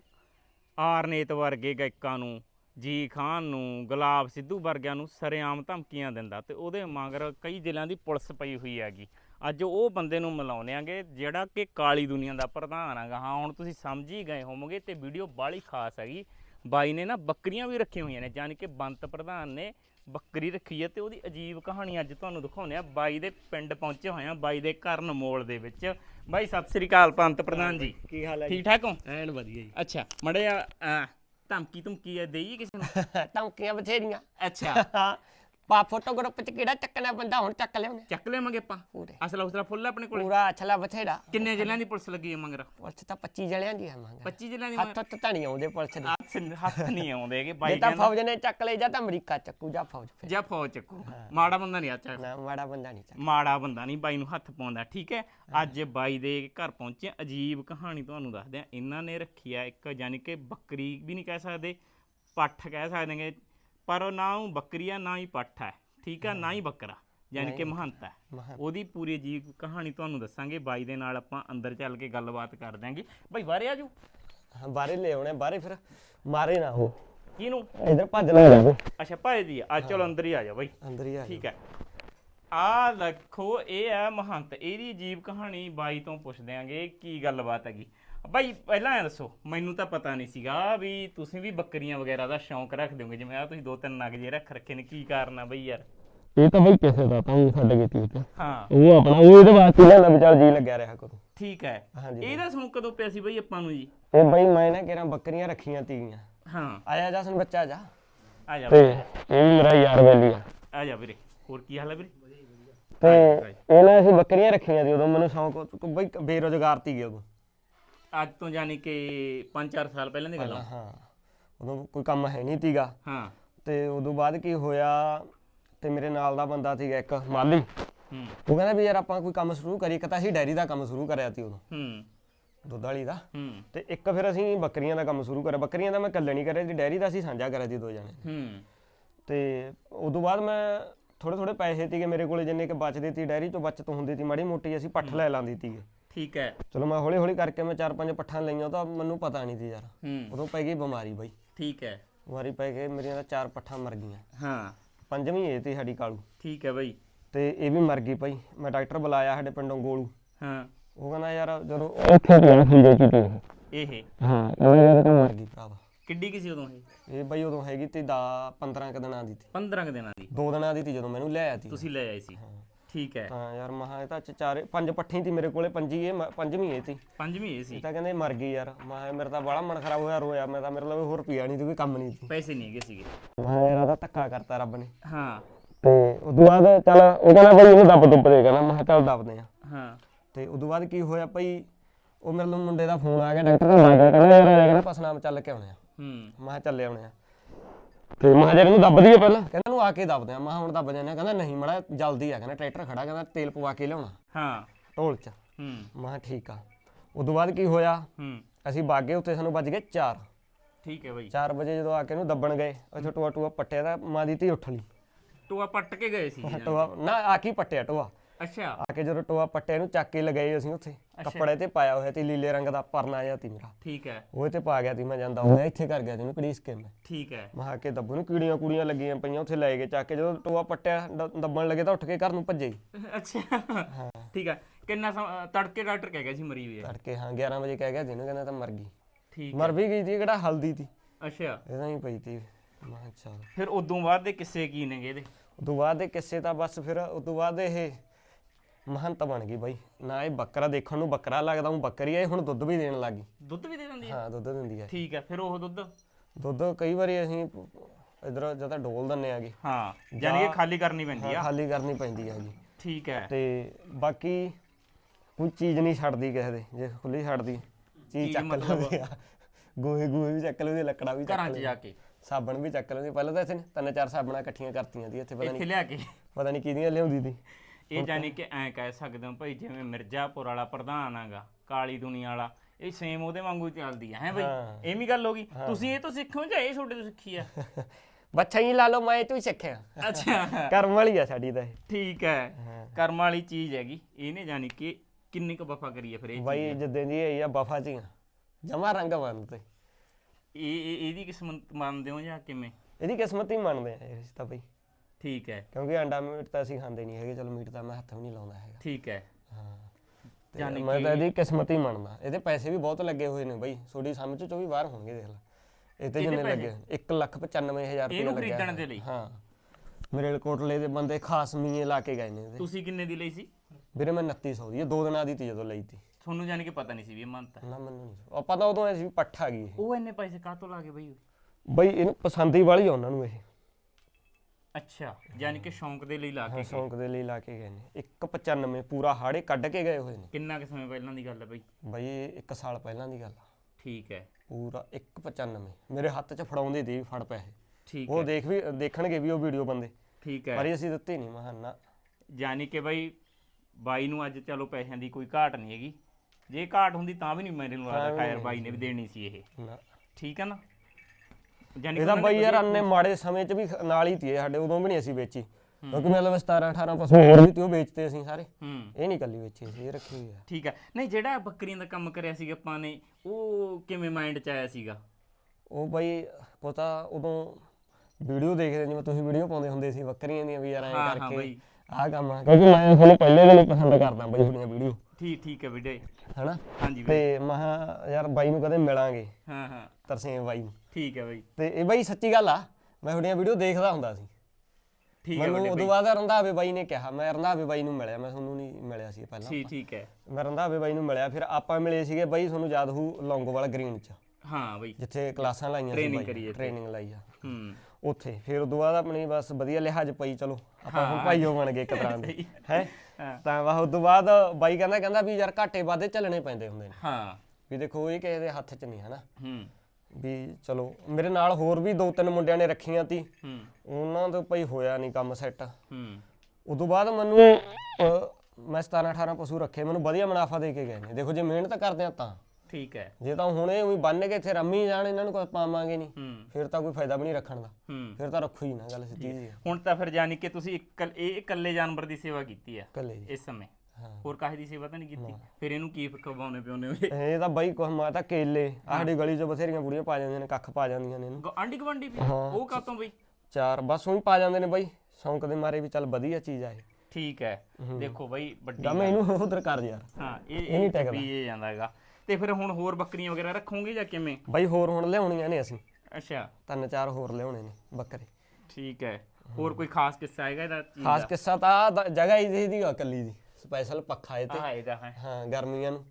ਆਰਨੇਤ ਵਰਗੇ ਗਾਇਕਾਂ ਨੂੰ ਜੀ ਖਾਨ ਨੂੰ, ਗੁਲਾਬ ਸਿੱਧੂ ਵਰਗਿਆਂ ਨੂੰ ਸਰੇਆਮ ਧਮਕੀਆਂ ਦਿੰਦਾ ਤੇ ਉਹਦੇ ਮਗਰ ਕਈ ਜ਼ਿਲ੍ਹਿਆਂ ਦੀ ਪੁਲਿਸ ਪਈ ਹੋਈ ਹੈਗੀ। ਅੱਜ ਉਹ ਬੰਦੇ ਨੂੰ ਮਿਲਾਉਂਦੇ ਆਂਗੇ ਜਿਹੜਾ ਕਿ ਕਾਲੀ ਦੁਨੀਆ ਦਾ ਪ੍ਰਧਾਨ ਹੈਗਾ। ਹਾਂ, ਹੁਣ ਤੁਸੀਂ ਸਮਝ ਹੀ ਗਏ ਹੋਵੋਗੇ ਤੇ ਵੀਡੀਓ ਬਾਹਲੀ ਖਾਸ ਹੈਗੀ। ਬਾਈ ਨੇ ਨਾ ਬੱਕਰੀਆਂ ਵੀ ਰੱਖੀਆਂ ਹੋਈਆਂ ਨੇ ਯਾਨੀ ਕਿ ਬੰਤ ਪ੍ਰਧਾਨ ਨੇ ਬੱਕਰੀ ਰੱਖੀ ਹੈ ਤੇ ਉਹਦੀ ਅਜੀਬ ਕਹਾਣੀ ਅੱਜ ਤੁਹਾਨੂੰ ਦਿਖਾਉਂਦੇ ਆ ਬਾਈ ਦੇ ਪਿੰਡ ਪਹੁੰਚੇ ਹੋਏ ਆ ਬਾਈ ਦੇ ਘਰ ਨਮੋਲ ਦੇ ਵਿੱਚ। ਬਾਈ ਸਤਿ ਸ੍ਰੀ ਅਕਾਲ ਪੰਤ ਪ੍ਰਧਾਨ ਜੀ। ਕੀ ਹਾਲ ਹੈ ਠੀਕ ਠਾਕ ਹੋ? ਐਨ ਵਧੀਆ ਜੀ। ਅੱਛਾ ਮੜਿਆ ਧਮਕੀ ਧਮਕੀ ਹੈ ਦੇਈ ਕਿਸੇ ਨੂੰ? *laughs* ਧਮਕੀਆਂ ਬਥੇਰੀਆਂ। ਅੱਛਾ। ਪਾ ਫੋਟੋ ਗਰੁੱਪ ਚ ਕਿਹੜਾ ਚੱਕਣਾ ਬੰਦਾ ਹੁਣ ਚੱਕ ਲਿਆਉਣੇ। ਚੱਕ ਲਿਆਵਾਂਗੇ ਆਪਾਂ। ਪੂਰੇ। ਅਸਲਾ ਉਸਲਾ ਫੁੱਲ ਆਪਣੇ ਕੋਲ। ਪੂਰਾ ਅਛਲਾ ਬਥੇਰਾ। ਕਿੰਨੇ ਜ਼ਿਲ੍ਹਿਆਂ ਦੀ ਪੁਲਿਸ ਲੱਗੀ ਹੈ ਮੰਗਰ? ਪੁਲਿਸ ਤਾਂ 25 ਜਲਿਆਂ ਦੀ ਹੈ ਮੰਗ 25 ਜ਼ਿਲ੍ਹਿਆਂ ਦੀ ਹੱਥ ਹੱਥ ਧਣੀ ਆਉਂਦੇ ਪੁਲਿਸ ਦੇ। ਹੱਥ ਹੱਥ ਨਹੀਂ ਆਉਂਦੇ ਹੈਗੇ ਜੇ ਬਾਈ ਤਾਂ ਕਹਿੰਦਾ। ਫੌਜ ਨੇ ਚੱਕ ਲਈ ਜਾਂ ਤਾਂ ਅਮਰੀਕਾ ਚੱਕੂ ਜਾਂ ਫੌਜ ਫਿਰ। ਜਾਂ ਫੌਜ ਚੱਕੂ। ਮਾੜਾ ਬੰਦਾ ਨਹੀਂ ਆਚਾ ਨਾ ਮਾੜਾ ਬੰਦਾ ਨਹੀਂ ਚੱਕ ਮਾੜਾ ਬੰਦਾ ਨਹੀਂ ਬਾਈ ਨੂੰ ਹੱਥ ਪਾਉਂਦਾ ਠੀਕ ਹੈ? ਅੱਜ ਬਾਈ ਦੇ ਘਰ ਪਹੁੰਚੇ ਹਾਂ। ਅਜੀਬ ਕਹਾਣੀ ਤੁਹਾਨੂੰ ਦੱਸਦੇ ਆ। ਇਹਨਾਂ ਨੇ ਰੱਖੀ ਆ ਇੱਕ ਯਾਨੀ ਕਿ ਬੱਕਰੀ ਵੀ ਨਹੀਂ ਕਹਿ ਸਕਦੇ ਪੱਠ ਕਹਿ ਸਕਦੇ ਨੇ ਪਰ ਉਹ ਨਾ ਉਹ ਬੱਕਰੀ ਆ ਨਾ ਹੀ ਪੱਠ ਹੈ ਠੀਕ ਆ ਨਾ ਹੀ ਬੱਕਰਾ ਯਾਨੀ ਕਿ ਮਹੰਤ। ਉਹਦੀ ਪੂਰੀ ਅਜੀਬ ਕਹਾਣੀ ਤੁਹਾਨੂੰ ਦੱਸਾਂਗੇ ਬਾਈ ਦੇ ਨਾਲ ਆਪਾਂ ਅੰਦਰ ਚੱਲ ਕੇ ਗੱਲਬਾਤ ਕਰ ਦਿਆਂਗੇ। ਬਾਈ ਬਾਹਰ ਆਜੂ ਹਾਂ ਬਾਹਰੇ ਲੈ ਆਉਣੇ ਬਾਹਰੇ ਫਿਰ। ਮਾਰੇ ਨਾ ਹੋ ਕਿਹਨੂੰ? ਇਧਰ ਭੱਜ ਲੈ ਜਾਵੇ ਅੱਛਾ ਭਾਈ ਦੀ ਆ। ਚਲੋ ਅੰਦਰ ਹੀ ਆ ਜਾ ਬਾਈ। ਅੰਦਰ ਹੀ ਆ ਠੀਕ ਹੈ ਆ। ਲਖੋ ਇਹ ਹੈ ਮਹੰਤ। ਇਹਦੀ ਅਜੀਬ ਕਹਾਣੀ ਬਾਈ ਤੋਂ ਪੁੱਛਦੇ ਆਂਗੇ ਕੀ ਗੱਲਬਾਤ ਹੈਗੀ? ਬਾਈ ਪਹਿਲਾਂ ਇਹ ਦੱਸੋ ਮੈਨੂੰ ਤਾਂ ਪਤਾ ਨਹੀਂ ਸੀਗਾ ਵੀ ਤੁਸੀਂ ਵੀ ਬੱਕਰੀਆਂ ਵਗੈਰਾ ਦਾ ਸ਼ੌਂਕ ਰੱਖਦੇ ਹੋਗੇ ਜਿਵੇਂ ਆ ਤੁਸੀਂ ਦੋ ਤਿੰਨ ਨਗ ਜੇ ਰੱਖ ਰੱਖੇ ਨੇ ਕੀ ਕਾਰਨ ਆ ਬਈ ਯਾਰ? ਇਹ ਤਾਂ ਬਈ ਕਿਸੇ ਦਾ ਤਾਂ ਉਹ ਛੱਡ ਗਈ ਤੀ ਤੇ ਹਾਂ। ਉਹ ਆਪਣਾ ਉਹ ਇਹਦੇ ਵਾਸਤੇ ਲੈਣਾ ਵਿਚਾਰ ਜੀ ਲੱਗਿਆ ਰਿਹਾ ਕਰੂ। ਠੀਕ ਹੈ। ਹਾਂਜੀ ਇਹਦਾ ਸ਼ੌਂਕ ਕਦੋਂ ਪਿਆ ਸੀ ਬਈ ਆਪਾਂ ਨੂੰ ਜੀ? ਇਹ ਬਈ ਮੈਂ ਨਾ ਕਿਹੜਾ ਬੱਕਰੀਆਂ ਰੱਖੀਆਂ ਤੀਆਂ। ਹਾਂ। ਆਇਆ ਜਾ ਸੁਣ ਬੱਚਾ ਜਾ। ਆ ਜਾ ਤੇ ਇਹ ਵੀ ਮੇਰਾ ਯਾਰ ਬੈਲੀ ਆ। ਆ ਜਾ ਵੀਰੇ। ਹੋਰ ਕੀ ਹਾਲ ਹੈ ਵੀਰੇ? ਤੇ ਇਹ ਨਾ ਅਸੀਂ ਬੱਕਰੀਆਂ ਰੱਖੀਆਂ ਸੀ ਉਦੋਂ ਮੈਨੂੰ ਸ਼ੌਂਕ ਬਈ ਬੇਰੋਜ਼ਗਾਰ ਤੀਗੇ ਉਦੋਂ। ਅੱਜ ਤੋਂ ਜਾਨੀ ਕਿ 5-4 ਸਾਲ ਪਹਿਲਾਂ ਦੀ ਗੱਲ ਆ। ਹਾਂ ਉਦੋਂ ਕੋਈ ਕੰਮ ਹੈ ਨਹੀਂ ਤੀਗਾ। ਹਾਂ। ਤੇ ਉਦੋਂ ਬਾਅਦ ਕੀ ਹੋਇਆ ਤੇ ਮੇਰੇ ਨਾਲ ਦਾ ਬੰਦਾ ਸੀਗਾ ਇੱਕ ਮਾਲੀ। ਹੂੰ। ਉਹ ਕਹਿੰਦਾ ਵੀ ਯਾਰ ਆਪਾਂ ਕੋਈ ਕੰਮ ਸ਼ੁਰੂ ਕਰੀ ਇੱਕ ਤਾਂ ਅਸੀਂ ਡੈਰੀ ਦਾ ਕੰਮ ਸ਼ੁਰੂ ਕਰਿਆ ਸੀ ਉਦੋਂ। ਹੂੰ। ਦੁੱਧ ਵਾਲੀ ਦਾ। ਹੂੰ। ਤੇ ਇੱਕ ਫਿਰ ਅਸੀਂ ਬੱਕਰੀਆਂ ਦਾ ਕੰਮ ਸ਼ੁਰੂ ਕਰਿਆ। ਬੱਕਰੀਆਂ ਦਾ ਮੈਂ ਇਕੱਲੇ ਨਹੀਂ ਕਰਿਆ ਸੀ ਡੈਰੀ ਦਾ ਅਸੀਂ ਸਾਂਝਾ ਕਰਿਆ ਸੀ ਦੋ ਜਣੇ। ਹੂੰ। ਤੇ ਉਦੋਂ ਬਾਅਦ ਮੈਂ ਥੋੜੇ ਥੋੜੇ ਪੈਸੇ ਸੀਗੇ ਮੇਰੇ ਕੋਲੇ ਜਿੰਨੇ ਕਿ ਬਚਦੇ ਸੀ ਡੈਰੀ ਚੋਂ ਬਚਤ ਹੁੰਦੀ ਸੀ ਮਾੜੀ ਮੋਟੀ ਅਸੀਂ ਪੱਠ ਲੈ ਲਾਂਦੀ ਸੀਗੇ। ਠੀਕ ਹੈ। ਚਲੋ ਮੈਂ ਹੌਲੀ ਹੌਲੀ ਕਰਕੇ ਮੈਂ ਚਾਰ ਪੰਜ ਪੱਠਾਂ ਲਈਆਂ ਤਾਂ ਮੈਨੂੰ ਪਤਾ ਨਹੀਂ ਸੀ ਯਾਰ। ਹੂੰ। ਉਦੋਂ ਪੈ ਗਈ ਬਿਮਾਰੀ ਬਾਈ। ਠੀਕ ਹੈ। ਬਿਮਾਰੀ ਪੈ ਕੇ ਮੇਰੀਆਂ ਤਾਂ ਚਾਰ ਪੱਠਾਂ ਮਰ ਗਈਆਂ। ਹਾਂ। ਪੰਜਵੀਂ ਇਹ ਤੀ ਸਾਡੀ ਕਾਲੂ। ਠੀਕ ਹੈ ਬਈ। ਤੇ ਇਹ ਵੀ ਮਰ ਗਈ ਭਾਈ ਮੈਂ ਡਾਕਟਰ ਬੁਲਾਇਆ ਸਾਡੇ ਪਿੰਡੋਂ ਗੋਲੂ। ਹਾਂ। ਉਹ ਕਹਿੰਦਾ ਯਾਰ ਜਦੋਂ ਉੱਥੇ ਪਿਆ ਹੁੰਦੇ ਸੀ ਤੂੰ। ਇਹ? ਹਾਂ ਉਹ ਯਾਰ ਤਾਂ ਮਰ ਗਈ ਭਰਾਵਾ ਕਿੱਡੀ ਕੀ ਸੀ ਉਦੋਂ ਇਹ? ਇਹ ਬਾਈ ਉਦੋਂ ਹੈਗੀ ਤੀ ਦਾ 15 ਕ ਦਿਨਾਂ ਦੀ ਤੀ। 15 ਕੁ ਦਿਨਾਂ ਦੀ। ਦੋ ਦਿਨਾਂ ਦੀ ਤੀ ਜਦੋਂ ਮੈਨੂੰ ਲੈ ਆਇਆ ਤੀ। ਤੁਸੀਂ ਲੈ ਆਏ ਸੀ। ਠੀਕ ਹੈ। ਤਾਂ ਯਾਰ ਮਹਾ ਇਹ ਤਾਂ ਚ- ਚਾਰੇ ਪੰਜ ਪੱਠੀ ਤੀ ਮੇਰੇ ਕੋਲੇ ਪੰਜੀ ਇਹ ਮ- ਪੰਜਵੀਂ ਇਹ ਤੀ ਪੰਜਵੀਂ ਇਹ ਸੀ। ਇਹ ਤਾਂ ਕਹਿੰਦੇ ਮਰ ਗਈ ਯਾਰ। ਮੈਂ ਮੇਰਾ ਤਾਂ ਬੜਾ ਮਨ ਖਰਾਬ ਹੋਇਆ ਰੋਇਆ। ਮੈਂ ਤਾਂ ਮੇਰੇ ਲਈ ਹੋਰ ਰੁਪਿਆ ਨਹੀਂ ਤੇ ਕੋਈ ਕੰਮ ਨਹੀਂ ਸੀ। ਪੈਸੇ ਨਹੀਂ ਹੈਗੇ ਸੀਗੇ। ਮੈਂ ਯਾਰ ਉਹਦਾ ਧੱਕਾ ਕਰਤਾ ਰੱਬ ਨੇ। ਹਾਂ। ਤੇ ਉਦੋਂ ਬਾਅਦ ਚੱਲ ਉਹ ਕਹਿੰਦਾ ਭਾਈ ਇਹਨੂੰ ਦੱਬ ਦੁੱਬ ਦੇ ਕਹਿੰਦਾ। ਮੈਂ ਕਿਹਾ ਚੱਲ ਦੱਬਦੇ ਆ। ਹਾਂ। ਤੇ ਉਦੋਂ ਬਾਅਦ ਕੀ ਹੋਇਆ ਭਾਈ ਉਹ ਮੇਰੇ ਨੂੰ ਮੁੰਡੇ ਦਾ ਫੋਨ ਆ ਗਿਆ ਡਾਕਟਰ ਦਾ ਲੱਗ ਕਹਿੰਦਾ ਯਾਰ ਇਹ ਕਹਿੰਦਾ ਪਸਨਾਮ ਚੱਲ ਕੇ ਆਉਣੇ ਆ। ਹੂੰ। ਮੈਂ ਕਿਹਾ ਚੱਲੇ ਆਉਣੇ ਆ। ਤੇ ਮੈਂ ਕਿਹਾ ਯਾਰ ਇਹਨੂੰ ਦੱਬ ਦਈਏ ਪਹਿਲਾਂ। ਕਹਿੰਦਾ ਨੂੰ ਆ ਕੇ ਦੱਬਦੇ ਆ ਮੈਂ ਕਿਹਾ ਹੁਣ ਦੱਬ ਜਾਂਦੇ ਆ। ਕਹਿੰਦਾ ਨਹੀਂ ਮੜਾ ਜਲਦੀ ਆ। ਕਹਿੰਦਾ ਟਰੈਕਟਰ ਖੜਾ ਕਹਿੰਦਾ ਤੇਲ ਪਵਾ ਕੇ ਲਿਆਉਣਾ। ਹਾਂ। ਢੋਲ ਚ। ਹੂੰ। ਮੈਂ ਕਿਹਾ ਠੀਕ ਆ। ਉਦੋਂ ਬਾਅਦ ਕੀ ਹੋਇਆ? ਹੂੰ। ਅਸੀਂ ਬਾਗੇ ਉੱਤੇ ਸਾਨੂੰ ਵੱਜ ਗਏ 4 ਠੀਕ ਹੈ ਬਈ। 4 ਵਜੇ ਜਦੋਂ ਆ ਕੇ ਇਹਨੂੰ ਦੱਬਣ ਗਏ ਉੱਥੇ ਟੋਆ ਟੋਆ ਪੱਟਿਆ ਤਾਂ ਮਾਂ ਦੀ ਧੀ ਉੱਠ ਲਈ। ਟੋਆ ਪੱਟ ਕੇ ਗਏ ਸੀ। ਟੋਆ ਨਾ ਆ ਕੀ ਪੱਟਿਆ ਟੋਆ। ਅੱਛਾ। ਆ ਕੇ ਜਦੋਂ ਟੋਆ ਪੱਟੇ ਨੂੰ ਚੱਕ ਕੇ ਲਗਾਏ ਅਸੀਂ ਉੱਥੇ। ਕੱਪੜੇ ਤੇ ਪਾਇਆ ਹੋਇਆ ਤੇ ਲੀਲੇ ਰੰਗ ਦਾ ਪਰਨਾ ਜਿਹਾ ਤੀ ਮੇਰਾ। ਠੀਕ ਹੈ। ਉਹ ਤੇ ਪਾ ਗਿਆ ਤੀ ਮੈਂ ਜਾਂਦਾ ਹੁੰਦਾ ਇੱਥੇ ਕਰ ਗਿਆ ਤੈਨੂੰ ਕੜੀਸ ਕੇ ਮੈਂ ਠੀਕ ਹੈ। ਮੈਂ ਆ ਕੇ ਦੱਬੂ ਨੂੰ ਕੀੜੀਆਂ ਕੁੜੀਆਂ ਲੱਗੀਆਂ ਪਈਆਂ ਉੱਥੇ ਲੈ ਕੇ ਚੱਕ ਕੇ ਜਦੋਂ ਟੋਆ ਪੱਟਿਆ ਦ- ਦੱਬਣ ਲੱਗੇ ਤਾਂ ਉੱਠ ਕੇ ਘਰ ਨੂੰ ਭੱਜੇ। ਹੀ। ਅੱਛਾ। ਠੀਕ ਹੈ। ਕਿੰਨਾ ਸਮਾਂ- ਤੜਕੇ ਡਾਕਟਰ ਕਹਿ ਗਿਆ ਸੀ ਮਰੀ ਵੀ ਹੈ? ਤੜਕੇ ਹਾਂ 11 ਵਜੇ ਕਹਿ ਗਿਆ ਜਿਹਨੂੰ ਕਹਿੰਦਾ ਤਾਂ ਮਰ ਗਈ। ਠੀਕ ਮਰ ਵੀ ਗਈ ਤੀ ਕਿਹੜਾ ਹਲਦੀ ਤੀ ਅੱਛਾ। ਇਹਦਾ ਹੀ ਪਈ ਤੀ ਮੈਂ ਕਿਹਾ ਚੱਲ। ਫਿਰ ਉਦੋਂ ਬਾਅਦ ਦੇ ਕਿੱਸੇ ਕੀ ਨੇਗੇ ਇਹਦੇ? ਉਦੋਂ ਬਾਅਦ ਦੇ ਕਿੱਸੇ ਤਾਂ ਬਸ ਫਿਰ ਉਦੋਂ ਬਾਅਦ ਇਹ ਮਹੰਤ ਬਣ ਗਈ ਬਾਈ। ਨਾ ਇਹ ਬੱਕਰਾ ਦੇਖਣ ਨੂੰ ਬੱਕਰਾ ਲੱਗਦਾ ਉਹ ਬੱਕਰੀ ਆ ਇਹ ਹੁਣ ਦੁੱਧ ਵੀ ਦੇਣ ਲੱਗੀ ਦੁੱਧ ਵੀ ਦੇ ਦਿੰਦੀ ਹੈ ਹਾਂ ਦੁੱਧ ਦਿੰਦੀ ਹੈ ਠੀਕ ਹੈ ਫਿਰ ਉਹ ਦੁੱਧ? ਦੁੱਧ ਕਈ ਵਾਰੀ ਅਸੀਂ ਇਧਰ ਜਦੋਂ ਡੋਲ ਦਿੰਨੇ ਆਗੇ ਹਾਂ ਯਾਨੀ ਕਿ ਖਾਲੀ ਕਰਨੀ ਪੈਂਦੀ ਆ। ਖਾਲੀ ਕਰਨੀ ਪੈਂਦੀ ਹੈਗੀ ਠੀਕ ਹੈ ਤੇ ਬਾਕੀ ਕੋਈ ਚੀਜ਼ ਨਹੀਂ ਛੱਡਦੀ ਕਿਸੇ ਦੇ ਜੇ ਖੁੱਲੀ ਛੱਡਦੀ ਚੀਜ਼ ਚੱਕ? ਲੈਂਦੀ ਆ। ਗੋਹੇ ਗੋਹੇ ਵੀ ਚੱਕ ਲੈਂਦੀ ਲੱਕੜਾ ਵੀ ਚੱਕ ਘਰਾਂ 'ਚ ਜਾ ਕੇ? ਸਾਬਣ ਵੀ ਚੱਕ ਲੈਂਦੀ ਪਹਿਲਾਂ ਤਾਂ ਇੱਥੇ ਤਿੰਨ ਚਾਰ ਸਾਬਣਾਂ ਇਕੱਠੀਆਂ ਕਰਤੀਆਂ ਦੀ ਇੱਥੇ ਪਤਾ ਇੱਥੇ ਨਹੀਂ ਲਿਆ ਕੇ? ਪਤਾ ਨਹੀਂ ਕਿਹਦੀਆਂ ਲਿਆਉਂਦੀ ਦੀ ਇਹ ਜਾਨੀ ਕਿ ਐ ਕਹਿ ਸਕਦੇ ਹਾਂ ਭਾਈ ਜਿਵੇਂ ਮਿਰਜ਼ਾਪੁਰ ਵਾਲਾ ਪ੍ਰਧਾਨ ਆਗਾ ਕਾਲੀ ਦੁਨੀਆ ਵਾਲਾ ਇਹ ਸੇਮ ਉਹਦੇ ਵਾਂਗੂ ਚੱਲਦੀ ਆ ਹੈ ਭਾਈ? ਹਾਂ। ਇਹ ਵੀ ਗੱਲ ਹੋ ਗਈ। ਤੁਸੀਂ ਇਹ ਤੋਂ ਸਿੱਖੋ ਜਾਂ ਇਹ ਤੁਹਾਡੇ ਤੋਂ ਸਿੱਖੀ ਆ? *laughs* ਬੱਚਾ ਹੀ ਲਾ ਲਓ ਮੈਂ ਤੂੰ ਹੀ ਸਿੱਖਿਆ। ਅੱਛਾ। *laughs* ਕਰਮ ਵਾਲੀ ਆ ਸਾਡੀ ਤਾਂ ਇਹ। ਠੀਕ ਹੈ। ਕਰਮ ਵਾਲੀ ਚੀਜ਼ ਹੈਗੀ। ਇਹਨੇ ਜਾਨੀ ਕਿ ਕਿੰਨੀ ਕੁ ਵਫਾ ਕਰੀ ਹੈ ਫਿਰ ਇਹ ਬਾਈ ਜਿੱਦਾਂ ਦੀ ਆਈ ਆ ਬਫਾ ਚ ਜਮਾ ਰੰਗ ਮੰਨਦੇ। ਇਹ ਇਹ- ਇਹਦੀ ਕਿਸਮਤ ਮੰਨਦੇ ਹੋ ਜਾਂ ਕਿਵੇਂ? ਇਹਦੀ ਕਿਸਮਤ ਹੀ ਮੰਨਦੇ ਆ ਇਹ ਤਾਂ ਬਈ। ਠੀਕ ਹੈ। ਕਿਉਂਕਿ ਅੰਡਾ ਮੀਟ ਤਾਂ ਅਸੀਂ ਖਾਂਦੇ ਨਹੀਂ ਹੈਗੇ ਚਲੋ ਮੀਟ ਤਾਂ ਮੈਂ ਹੱਥ ਵੀ ਨਹੀਂ ਲਾਉਂਦਾ ਹੈਗਾ। ਠੀਕ ਹੈ। ਹਾਂ। ਤੇ ਯਾਨੀ ਮੈਂ ਤਾਂ ਇਹਦੀ ਕਿਸਮਤ ਹੀ ਮੰਨਦਾ। ਇਹਦੇ ਪੈਸੇ ਵੀ ਬਹੁਤ ਲੱਗੇ ਹੋਏ ਨੇ ਬਾਈ। ਥੋੜੀ ਸਮਝ ਚੋਂ ਵੀ ਬਾਹਰ ਹੋਣਗੇ ਦੇਖ ਲੈ। ਇਹ ਤੇ ਜਿੰਨੇ ਲੱਗੇ? 195000 ਰੁਪਏ ਇਹਨੂੰ ਖਰੀਦਣ ਦੇ ਲਈ? ਹਾਂ। ਮੇਰੇ ਕੋਟਲੇ ਦੇ ਬੰਦੇ ਖਾਸ ਮੀਏ ਲਾ ਕੇ ਗਏ ਨੇ ਇਹਦੇ। ਤੁਸੀਂ ਕਿੰਨੇ ਦੀ ਲਈ ਸੀ? ਵੀਰੇ ਮੈਂ 2900 ਦੀ ਇਹ ਦੋ ਦਿਨਾਂ ਦੀ ਤੀ ਜਦੋਂ ਲਈ ਤੀ। ਤੁਹਾਨੂੰ ਜਾਨੀ ਕਿ ਪਤਾ ਨਹੀਂ ਸੀ ਵੀ ਇਹ ਮੰਨਤਾ ਨਾ ਮੈਨੂੰ ਨਹੀਂ ਆਪਾਂ ਤਾਂ ਉਦੋਂ ਐ ਸੀ ਪੱਠ ਆ ਗਈ ਉਹ ਇੰਨੇ ਪੈਸੇ ਕਾਹਤੋਂ ਲਾ ਗਏ ਬਈ? ਬਈ ਇਹਨੂੰ ਪਸੰਦ ਹੀ ਵਾਲੀ ਆ ਉਹਨਾਂ ਨੂੰ ਇਹ। ਅੱਛਾ ਯਾਨੀ ਕਿ ਸ਼ੌਂਕ ਦੇ ਲਈ ਲਾ ਕੇ ਹਾਂ ਸ਼ੌਂਕ ਦੇ ਲਈ ਲਾ ਕੇ ਗਏ ਨੇ। 195 ਪੂਰਾ ਹਾੜੇ ਕੱਢ ਕੇ ਗਏ ਹੋਏ ਨੇ। ਕਿੰਨਾ ਕੁ ਸਮੇਂ ਪਹਿਲਾਂ ਦੀ ਗੱਲ ਹੈ ਬਈ? ਬਈ ਇਹ ਇੱਕ ਸਾਲ ਪਹਿਲਾਂ ਦੀ ਗੱਲ ਆ। ਠੀਕ ਹੈ। ਪੂਰਾ 195 ਮੇਰੇ ਹੱਥ 'ਚ ਫੜਾਉਂਦੇ ਦੀ ਵੀ ਫੜ ਪੈਸੇ। ਠੀਕ ਉਹ ਦੇਖ ਵੀ ਦੇਖਣਗੇ ਵੀ ਉਹ ਵੀਡੀਓ ਬੰਦੇ। ਠੀਕ ਪਰ ਹੈ ਅਸੀਂ ਦਿੱਤੇ ਨਹੀਂ ਮਹਾਨਾ ਯਾਨੀ ਕਿ ਬਈ ਬਾਈ ਨੂੰ ਅੱਜ ਚਲੋ ਪੈਸਿਆਂ ਦੀ ਕੋਈ ਘਾਟ ਨਹੀਂ ਹੈਗੀ। ਜੇ ਘਾਟ ਹੁੰਦੀ ਤਾਂ ਵੀ ਨਹੀਂ ਮੇਰੇ ਨੂੰ ਲੱਗਦਾ ਖੈਰ ਬਾਈ ਨੇ ਵੀ ਦੇਣੀ ਸੀ ਇਹ। ਨਾ। ਠੀਕ ਹੈ ਨਾ? ਯਾਨੀ ਇਹਦਾ ਬਈ ਯਾਰ ਅੰਨੇ ਮਾੜੇ ਸਮੇਂ 'ਚ ਵੀ ਨਾਲ ਹੀ ਤੀ ਸਾਡੇ ਉਦੋਂ ਵੀ ਨਹੀਂ ਅਸੀਂ ਵੇਚੀ। ਕਿਉਂਕਿ ਮਤਲਬ 17 18 ਪਸ਼ੂ ਹੋਰ। ਵੀ ਤੀ ਉਹ ਵੇਚਤੇ ਅਸੀਂ ਸਾਰੇ। ਇਹ ਨਹੀਂ ਕੱਲੀ ਵੇਚੀ ਸੀ ਇਹ ਰੱਖੀ ਹੋਈ ਆ। ਠੀਕ ਹੈ ਨਹੀਂ ਜਿਹੜਾ ਬੱਕਰੀਆਂ ਦਾ ਕੰਮ ਕਰਿਆ ਸੀ ਆਪਾਂ ਨੇ ਉਹ ਕਿਵੇਂ ਮਾਈਂਡ 'ਚ ਆਇਆ ਸੀਗਾ? ਉਹ ਬਈ ਪਤਾ ਉਦੋਂ ਵੀਡੀਓ ਦੇਖਦੇ ਜਿਵੇਂ ਤੁਸੀਂ ਵੀਡੀਓ ਪਾਉਂਦੇ ਹੁੰਦੇ ਸੀ ਬੱਕਰੀਆਂ ਦੀਆਂ ਵੀ ਯਾਰ ਐਂ ਕਰਕੇ। ਆਹ ਕੰਮ ਆ। ਕਿਉਂਕਿ ਮੈਂ ਤੁਹਾਨੂੰ ਪਹਿਲੇ ਦਿਨ ਹੀ ਪਸੰਦ ਕਰਦਾ ਬਈ ਤੁਹਾਡੀਆਂ ਵੀਡੀਓ। ਠੀਕ ਠੀਕ ਹੈ ਵੀਰੇ ਹਨਾ? ਹਾਂਜੀ ਤੇ ਮਹਾ ਯਾਰ ਬਾਈ ਨੂੰ ਕਦੇ ਮਿਲਾਂਗੇ ਹਾਂ ਹਾਂ। ਤਰਸੇਮ ਬਾਈ ਨੂੰ। ਠੀਕ ਹੈ ਬਈ। ਤੇ ਇਹ ਬਾਈ ਸੱਚੀ ਗੱਲ ਆ ਮੈਂ ਤੁਹਾਡੀਆਂ ਵੀਡੀਓ ਦੇਖਦਾ ਹੁੰਦਾ ਸੀ। ਠੀਕ ਹੈ ਮੈਨੂੰ ਉਦੋਂ ਬਾਅਦ ਰੰਧਾਵੇ ਬਾਈ ਨੇ ਕਿਹਾ ਮੈਂ ਰੰਧਾਵੇ ਬਾਈ ਨੂੰ ਮਿਲਿਆ ਮੈਂ ਤੁਹਾਨੂੰ ਨਹੀਂ ਮਿਲਿਆ ਸੀ ਪਹਿਲਾਂ ਠੀਕ ਠੀਕ ਹੈ। ਮੈਂ ਰੰਧਾਵੇ ਬਾਈ ਨੂੰ ਮਿਲਿਆ ਫਿਰ ਆਪਾਂ ਮਿਲੇ ਸੀਗੇ ਬਾਈ ਤੁਹਾਨੂੰ ਯਾਦ ਹੋਊ ਲੌਂਗੋਵਾਲ ਗ੍ਰੀਨ ਚ। ਹਾਂ ਬਈ। ਜਿੱਥੇ ਕਲਾਸਾਂ ਲਾਈਆਂ ਸੀ Training ਬਾਈ ਕਰੀ ਇੱਥੇ। ਟ੍ਰੇਨਿੰਗ ਲਾਈ ਆ। ਹੂੰ। ਉੱਥੇ ਫਿਰ ਉਦੋਂ ਬਾਅਦ ਆਪਣੀ ਬਸ ਵਧੀਆ ਲਿਹਾਜ਼ ਪਈ ਚਲੋ ਆਪਾਂ ਹੁਣ ਭਾਈਓ ਬਣ ਗਏ ਇੱਕ ਤਰ੍ਹਾਂ ਦੇ ਹੈ? ਹਾਂ। ਤਾਂ ਵਾ ਉਦੋਂ ਬਾਅਦ ਬਾਈ ਕਹਿੰਦਾ ਕਹਿੰਦਾ ਵੀ ਯਾਰ ਘਾਟੇ ਵਾਧੇ ਚੱਲਣੇ ਪੈਂਦੇ ਹੁੰਦੇ ਨੇ। ਹਾਂ। ਵੀ ਦੇਖੋ ਇਹ ਕਿਸੇ ਦੇ ਹੱਥ 'ਚ ਨਹੀਂ ਹਨਾ? ਹੂੰ। ਵੀ ਚਲੋ ਮੇਰੇ ਨਾਲ ਹੋਰ ਵੀ ਦੋ ਤਿੰਨ ਮੁੰਡਿਆਂ ਨੇ ਰੱਖੀਆਂ ਤੀ। ਹੂੰ। ਉਹਨਾਂ ਤੋਂ ਭਾਈ ਹੋਇਆ ਨਹੀਂ ਕੰਮ ਸੈੱਟ ਹੂੰ। ਉਦੋਂ ਬਾਅਦ ਮੈਨੂੰ ਅਹ, ਮੈਂ 17 18 ਪਸ਼ੂ ਰੱਖੇ ਮੈਨੂੰ ਵਧੀਆ ਮੁਨਾਫਾ ਦੇ ਕੇ ਗਏ ਨੇ। ਦੇਖੋ ਜੇ ਮਿਹਨਤ ਕਰਦੇ ਆ ਤਾਂ। ਠੀਕ ਹੈ। ਜੇ ਤਾਂ ਹੁਣੇ ਉਹੀ ਬੰਨ ਕੇ ਇੱਥੇ ਰੰਮੀ ਜਾਣ ਇਹਨਾਂ ਨੂੰ ਕੁਝ ਪਾਵਾਂਗੇ ਨਹੀਂ ਹੂੰ। ਫਿਰ ਤਾਂ ਕੋਈ ਫਾਇਦਾ ਵੀ ਨਹੀਂ ਰੱਖਣ ਦਾ। ਹੂੰ। ਫਿਰ ਤਾਂ ਰੱਖੋ ਹੀ ਨਾ ਗੱਲ ਸਿੱਧੀ ਜੀ। ਹੁਣ ਤਾਂ ਫਿਰ ਜਾਨੀ ਕਿ ਤੁਸੀਂ ਇੱਕ ਇਹ ਇਕੱਲੇ ਜਾਨਵਰ ਦੀ ਸੇਵਾ ਕੀਤੀ ਹੈ ਕੱਲੇ ਜੀ। ਇਸ ਸਮੇਂ। ਹੋਰ ਕਾਹੇ ਦੀ ਸੇਵਾ ਤਾਂ ਨਹੀਂ ਕੀਤੀ? ਫਿਰ ਇਹਨੂੰ ਕੀ ਖਵਾਉਣੇ ਪਿਉਣੇ ਹੋਏ ਇਹ ਤਾਂ ਬਾਈ ਕੁਛ ਮੈਂ ਤਾਂ ਕੇਲੇ ਆਹ ਸਾਡੀ ਗਲੀ 'ਚ ਬਥੇਰੀਆਂ ਬੁੜੀਆਂ ਪਾ ਜਾਂਦੀਆਂ ਨੇ ਕੱਖ ਪਾ ਜਾਂਦੀਆਂ ਨੇ ਇਹਨੂੰ। ਆਂਡੀ ਗਵੰਡੀ ਵੀ? ਉਹ ਕਾਤੋਂ ਬਈ? ਚਾਰ ਬਸ ਉਹੀ ਪਾ ਜਾਂਦੇ ਨੇ ਬਾਈ। ਸ਼ੌਂਕ ਦੇ ਮਾਰੇ ਵੀ ਚੱਲ ਵਧੀਆ ਚੀਜ਼ ਆ ਇਹ। ਠੀਕ ਹੈ। ਦੇਖੋ ਬਈ ਵੱਡੀ ਮੈਂ ਇਹਨੂੰ ਉਧਰ ਕਰ ਯਾਰ। ਹਾਂ ਇਹ ਇਹ ਨਹੀਂ ਟਿਕਦਾ। ਵੀ ਇਹ ਜਾਂਦਾ ਹੈਗਾ। ਤੇ ਫਿਰ ਹੁਣ ਹੋਰ ਬੱਕਰੀਆਂ ਵਗੈਰਾ ਰੱਖੋਗੇ ਜਾਂ ਕਿਵੇਂ? ਬਾਈ ਹੋਰ ਹੁਣ ਲਿਆਉਣੀਆਂ ਨੇ ਅਸੀਂ। ਅੱਛਾ। ਤਿੰਨ ਚਾਰ ਹੋਰ ਲਿਆਉਣੇ ਨੇ ਬੱਕਰੇ। ਠੀਕ ਹੈ। ਹੋਰ ਕੋਈ ਖਾਸ ਕਿੱਸਾ ਹੈਗਾ ਇਹਦਾ ਖਾਸ ਕਿੱਸਾ ਤਾਂ ਜਗ੍ਹਾ ਹੀ ਦੀ ਆ ਕੱਲੀ ਦੀ। ਸਪੈਸ਼ਲ ਪੱਖਾ ਇਹ ਤੇ। ਹਾਂ ਇਹਦਾ ਹੈ। ਹਾਂ ਗਰਮੀਆਂ ਨੂੰ।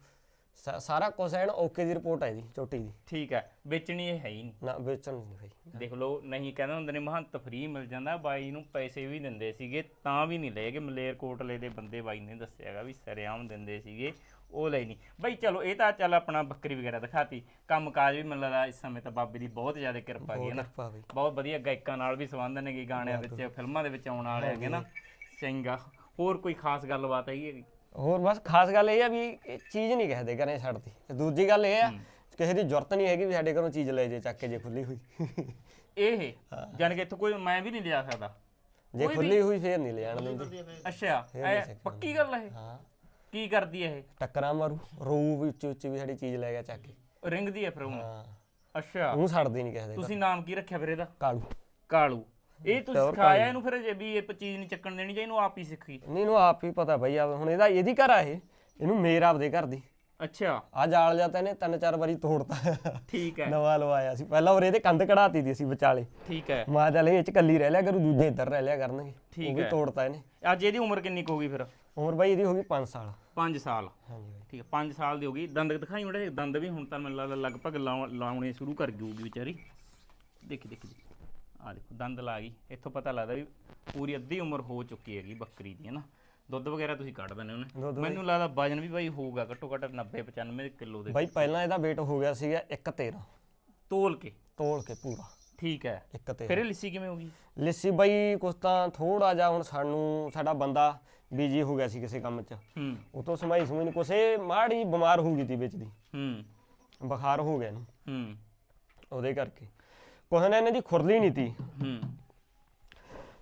ਸਾ- ਸਾਰਾ ਕੁਝ ਐਨ ਓਕੇ ਦੀ ਰਿਪੋਰਟ ਹੈ ਜੀ ਛੋਟੀ ਦੀ। ਠੀਕ ਹੈ ਵੇਚਣੀ ਇਹ ਹੈ ਹੀ ਨਹੀਂ। ਨਾ ਵੇਚਣ ਨਹੀਂ ਭਾਈ ਦੇਖ ਲਓ ਨਹੀਂ ਕਹਿੰਦੇ ਹੁੰਦੇ ਨੇ ਮਹੰਤ ਫ੍ਰੀ ਮਿਲ ਜਾਂਦਾ ਬਾਈ ਨੂੰ ਪੈਸੇ ਵੀ ਦਿੰਦੇ ਸੀਗੇ ਤਾਂ ਵੀ ਨਹੀਂ ਲਏ ਕਿ ਮਲੇਰ ਕੋਟਲੇ ਦੇ ਬੰਦੇ ਬਾਈ ਨੇ ਦੱਸਿਆਗਾ ਵੀ ਸਰਿਆਮ ਦਿੰਦੇ ਸੀਗੇ ਉਹ ਲਈ ਨਹੀਂ। ਬਾਈ ਚਲੋ ਇਹ ਤਾਂ ਚੱਲ ਆਪਣਾ ਬੱਕਰੀ ਵਗੈਰਾ ਦਿਖਾਤੀ। ਕੰਮ ਕਾਜ ਵੀ ਮੈਨੂੰ ਲੱਗਦਾ ਇਸ ਸਮੇਂ ਤਾਂ ਬਾਬੇ ਦੀ ਬਹੁਤ ਜ਼ਿਆਦਾ ਕਿਰਪਾ ਗਈ ਹੈ ਨਾ। ਕਿਰਪਾ ਬਈ। ਬਹੁਤ ਵਧੀਆ ਗਾਇਕਾਂ ਨਾਲ ਵੀ ਸੰਬੰਧ ਨੇਗੇ ਗਾਣਿਆਂ ਵਿੱਚ ਫਿਲਮਾਂ ਦੇ ਵਿੱਚ ਆਉਣ ਵਾਲੇ ਹੈਗੇ ਨਾ। ਚੰਗਾ। ਹੋਰ ਕੋਈ ਖਾਸ ਗੱਲਬਾਤ ਹੈਗੀ ਹੈਗੀ? ਹੋਰ ਬਸ ਖਾਸ ਗੱਲ ਇਹ ਆ ਵੀ ਇਹ ਚੀਜ਼ ਨਹੀਂ ਕਿਸੇ ਦੇ ਘਰੇ ਛੱਡਦੀ। ਤੇ ਦੂਜੀ ਗੱਲ ਇਹ ਆ ਕਿਸੇ ਦੀ ਜ਼ਰੂਰਤ ਨਹੀਂ ਹੈਗੀ ਵੀ ਸਾਡੇ ਘਰੋਂ ਚੀਜ਼ ਲੈ ਜੇ ਚੱਕ ਕੇ ਜੇ ਖੁੱਲੀ ਹੋਈ। ਇਹ? ਜਾਨ ਕਿ ਇੱਥੋਂ ਕੋਈ ਮੈਂ ਵੀ ਨਹੀਂ ਲਿਆ ਸਕਦਾ। ਜੇ ਖੁੱਲੀ ਹੋਈ ਫੇਰ ਨਹੀਂ ਲਿਆਣ ਦਿੰਦੀ। ਅੱਛਾ ਇਹ ਪੱਕੀ ਗੱਲ ਹੈ ਹਾਂ। ਕੀ ਕਰਦੀ ਹੈ ਟੱਕਰਾਂ ਮਾਰੂ ਰੋਊ ਵੀ ਉੱਚੀ ਉੱਚੀ ਵੀ ਸਾਡੀ ਚੀਜ਼ ਲੈ ਗਿਆ ਚੱਕ ਕੇ। ਇਹ ਰਿੰਗਦੀ ਹੈ ਫਿਰ ਉਹ ਹਾਂ। ਅੱਛਾ। ਉਹ ਛੱਡਦੀ ਨਹੀਂ ਕਿਸੇ ਦੇ ਤੁਸੀਂ ਨਾਮ ਕੀ ਰੱਖਿਆ ਫਿਰ ਇਹਦਾ? ਕਾਲੂ। ਕਾਲੂ। ਇਹ ਤੁਸੀਂ ਸਿਖਾਇਆ ਇਹਨੂੰ ਫਿਰ ਜੇ ਵੀ ਇਹ ਚੀਜ਼ ਨਹੀਂ ਚੱਕਣ ਦੇਣੀ ਚਾਹੀਦੀ ਇਹਨੂੰ ਆਪ ਹੀ ਸਿੱਖੀ? ਨਹੀਂ ਇਹਨੂੰ ਆਪ ਹੀ ਪਤਾ ਬਈ ਆ ਹੁਣ ਇਹਦਾ ਇਹਦੀ ਘਰ ਆ ਇਹ। ਇਹਨੂੰ ਮੇਰ ਆਪਦੇ ਘਰ ਦੀ। ਅੱਛਾ। ਆ ਜਾਲ ਜਾਂ ਤਾਂ ਇਹਨੇ ਤਿੰਨ ਚਾਰ ਵਾਰੀ ਤੋੜਤਾ। ਠੀਕ ਹੈ। ਨਵਾਂ ਲਵਾਇਆ ਸੀ। ਪਹਿਲਾਂ ਉਰੇ ਇਹਦੇ ਕੰਧ ਕਢਾਤੀ ਦੀ ਸੀ ਵਿਚਾਲੇ। ਠੀਕ ਹੈ। ਮਾਂ ਚੱਲ ਇਹ ਚ ਕੱਲੀ ਰਹਿ ਲਿਆ ਕਰੂ ਦੂਜੇ ਇੱਧਰ ਰਹਿ ਲਿਆ ਕਰਨਗੇ। ਠੀਕ ਉਹ ਵੀ ਹੈ। ਤੋੜਤਾ ਇਹਨੇ। ਅੱਜ ਇਹਦੀ ਉਮਰ ਕਿੰਨੀ ਕੁ ਹੋ ਗਈ ਫਿਰ? ਉਮਰ ਬਾਈ ਇਹਦੀ ਹੋ ਗਈ 5 ਸਾਲ। 5 ਸਾਲ। ਹਾਂਜੀ ਠੀਕ ਹੈ 5 ਸਾਲ ਦੀ ਹੋ ਗਈ। ਦੰਦ ਦਿਖਾਈ ਮੜੇ ਦੰਦ ਵੀ ਹੁਣ ਤਾਂ ਮੈਨੂੰ ਲੱਗਦਾ ਲਗਭਗ ਲਾਉ- ਲਾਉਣੇ ਸ਼ੁਰੂ ਕਰ ਗਈ ਵਿਚਾਰੀ। ਦੇਖੀ ਦੇਖੀ। ਆ ਦੇਖੋ ਦੰਦ ਲਾ ਗਈ। ਇੱਥੋਂ ਪਤਾ ਲੱਗਦਾ ਵੀ ਪੂਰੀ ਅੱਧੀ ਉਮਰ ਹੋ ਚੁੱਕੀ ਹੈਗੀ ਬੱਕਰੀ ਦੀ ਹੈ ਨਾ ਦੁੱਧ ਵਗੈਰਾ ਤੁਸੀਂ ਕੱਢ ਦਿੰਦੇ ਉਹਨੇ ਦੁੱਧ ਮੈਨੂੰ ਲੱਗਦਾ ਵਜਨ ਵੀ ਬਾਈ ਹੋਊਗਾ ਘੱਟੋ ਘੱਟ 90 95 ਕਿਲੋ ਦੇ ਬਾਈ ਪਹਿਲਾਂ ਇਹਦਾ weight ਹੋ ਗਿਆ ਸੀਗਾ 1.13 ਤੋਲ ਕੇ? ਤੋਲ ਕੇ ਪੂਰਾ। ਠੀਕ ਹੈ। 1.13 ਫਿਰ ਇਹ ਲਿੱਸੀ ਕਿਵੇਂ ਹੋ ਗਈ? ਲਿੱਸੀ ਬਾਈ ਕੁਛ ਤਾਂ ਥੋੜਾ ਜਿਹਾ ਹੁਣ ਸਾਨੂੰ ਸਾਡਾ ਬੰਦਾ ਬੀਜੀ ਹੋ ਗਿਆ ਸੀ ਕਿਸੇ ਕੰਮ 'ਚ। ਹੂੰ। ਉਹ ਤੋਂ ਸਮਾਈ ਸਮਝ ਕੁਛ ਇਹ ਮਾੜੀ ਬਿਮਾਰ ਹੋ ਗਈ ਤੀ ਵਿੱਚ ਦੀ। ਹੂੰ। ਬੁਖਾਰ ਹੋ ਗਿਆ ਇਹਨੂੰ। ਹੂੰ। ਉਹਦੇ ਕਰਕੇ। ਕੁਛ ਨੇ ਇਹਨਾਂ ਦੀ ਖੁਰਲੀ ਨਹੀਂ ਤੀ। ਹੂੰ।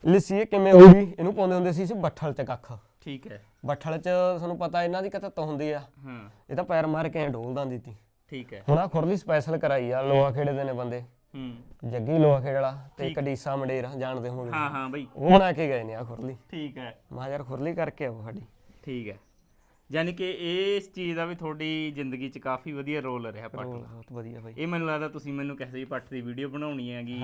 ਲਿੱਸੀ ਇਹ ਕਿਵੇਂ ਹੋ ਗਈ? ਇਹਨੂੰ ਪਾਉਂਦੇ ਹੁੰਦੇ ਸੀ ਬੱਠਲ 'ਚ ਕੱਖ। ਠੀਕ ਹੈ। ਬੱਠਲ 'ਚ ਤੁਹਾਨੂੰ ਪਤਾ ਇਹਨਾਂ ਦੀ ਕਿਤੇ ਹੁੰਦੀ ਆ। ਹਾਂ। ਇਹ ਤਾਂ ਪੈਰ ਮਾਰ ਕੇ ਐਂ ਡੋਲ ਦਿੰਦੀ ਤੀ। ਠੀਕ ਹੈ। ਹੁਣ ਆ ਖੁਰਲੀ ਸਪੈਸ਼ਲ ਕਰਾਈ ਆ ਲੋਹਾ ਖੇੜੇ ਦੇ ਨੇ ਬੰਦੇ। ਹੂੰ। ਜੱਗੀ ਲੋਹਾ ਖੇੜ ਵਾਲਾ ਤੇ ਇੱਕ ਡੀਸਾ ਮੰਡੇਰ ਜਾਣਦੇ ਹੋਗੇ ਹਾਂ ਹਾਂ ਬਾਈ। ਉਹ ਬਣਾ ਕੇ ਗਏ ਨੇ ਆ ਖੁਰਲੀ। ਠੀਕ ਹੈ। ਮਾ ਯਾਰ ਖੁਰਲੀ ਕਰਕੇ ਆਓ ਸਾਡੀ। ਠੀਕ ਹੈ। ਯਾਨੀ ਕਿ ਇਸ ਚੀਜ਼ ਦਾ ਵੀ ਤੁਹਾਡੀ ਜ਼ਿੰਦਗੀ 'ਚ ਕਾਫੀ ਵਧੀਆ ਰੋਲ ਰਿਹਾ ਪੱਟ ਦਾ। ਬਹੁਤ ਵਧੀਆ ਬਾਈ। ਇਹ ਮੈਨੂੰ ਲੱਗਦਾ ਤੁਸੀਂ ਮੈਨੂੰ ਕਿਸੇ ਵੀ ਪੱਟ ਦੀ ਵੀਡੀਓ ਬਣਾਉਣੀ ਹੈਗੀ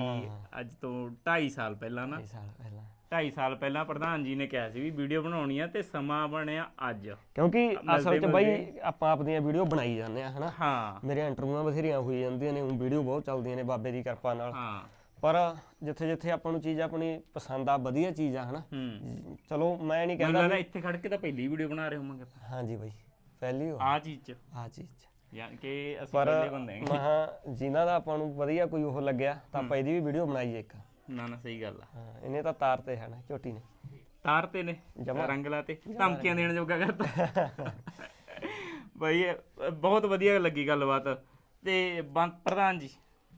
ਅੱਜ ਤੋਂ 2.5 ਸਾਲ ਪਹਿਲਾਂ ਨਾ। ਇਹ ਸਾਲ ਪਹਿਲਾਂ। 2.5 ਸਾਲ ਪਹਿਲਾਂ ਪ੍ਰਧਾਨ ਜੀ ਨੇ ਕਿਹਾ ਸੀ ਵੀ ਵੀਡੀਓ ਬਣਾਉਣੀ ਆ ਤੇ ਸਮਾਂ ਬਣਿਆ ਅੱਜ। ਕਿਉਂਕਿ ਅਸਲ 'ਚ ਬਾਈ ਆਪਾਂ ਆਪਣੀਆਂ ਵੀਡੀਓ ਬਣਾਈ ਜਾਂਦੇ ਆ ਹਨਾ? ਹਾਂ। ਮੇਰੇ ਇੰਟਰਵਿਊਆਂ ਬਥੇਰੀਆਂ ਹੋਈ ਜਾਂਦੀਆਂ ਨੇ ਉਹ ਵੀਡੀਓ ਬਹੁਤ ਚੱਲਦੀਆਂ ਨੇ ਬਾਬੇ ਦੀ ਕਿਰਪਾ ਨਾਲ। ਹਾਂ। ਪਰ ਜਿੱਥੇ ਜਿੱਥੇ ਆਪਾਂ ਨੂੰ ਚੀਜ਼ ਆਪਣੀ ਪਸੰਦ ਆ ਵਧੀਆ ਚੀਜ਼ ਆ ਹਨਾ? ਚਲੋ ਮੈਂ ਨਹੀਂ ਮੈਨੂੰ ਕਹਿੰਦਾ ਲੱਗਦਾ ਇੱਥੇ ਖੜ ਕੇ ਤਾਂ ਪਹਿਲੀ ਵੀਡੀਓ ਬਣਾ ਰਹੇ ਹੋਵਾਂਗੇ ਹਾਂਜੀ ਬਾਈ ਪਹਿਲੀ ਹੋ। ਆ ਚੀਜ਼ 'ਚ। ਆ ਚੀਜ਼ ਯਾਨੀ ਕਿ ਅਸੀਂ ਪਰ ਪਹਿਲੇ ਬੰਦੇ ਹਾਂ। ਮਹਾ ਜਿਨ੍ਹਾਂ ਦਾ ਆਪਾਂ ਨੂੰ ਵਧੀਆ ਕੋਈ ਉਹ ਲੱਗਿਆ ਤਾਂ ਆਪਾਂ ਇਹਦੀ ਵੀ ਵੀਡੀਓ ਬਣਾਈ ਇੱਕ। ਨਾ ਨਾ ਸਹੀ ਗੱਲ ਆ। ਹਾਂ ਇਹਨੇ ਤਾਂ ਤਾਰ ਤੇ ਹੈ ਨਾ ਝੋਟੀ ਨੇ। ਤਾਰ ਤੇ ਨੇ ਰੰਗ ਲਾ ਤੇ ਧਮਕੀਆਂ ਦੇਣ ਜੋਗਾ ਕਰਤਾ। ਬਈ ਇਹ ਬਹੁਤ ਵਧੀਆ ਲੱਗੀ ਗੱਲਬਾਤ। ਤੇ ਬੰਤ ਪ੍ਰਧਾਨ ਜੀ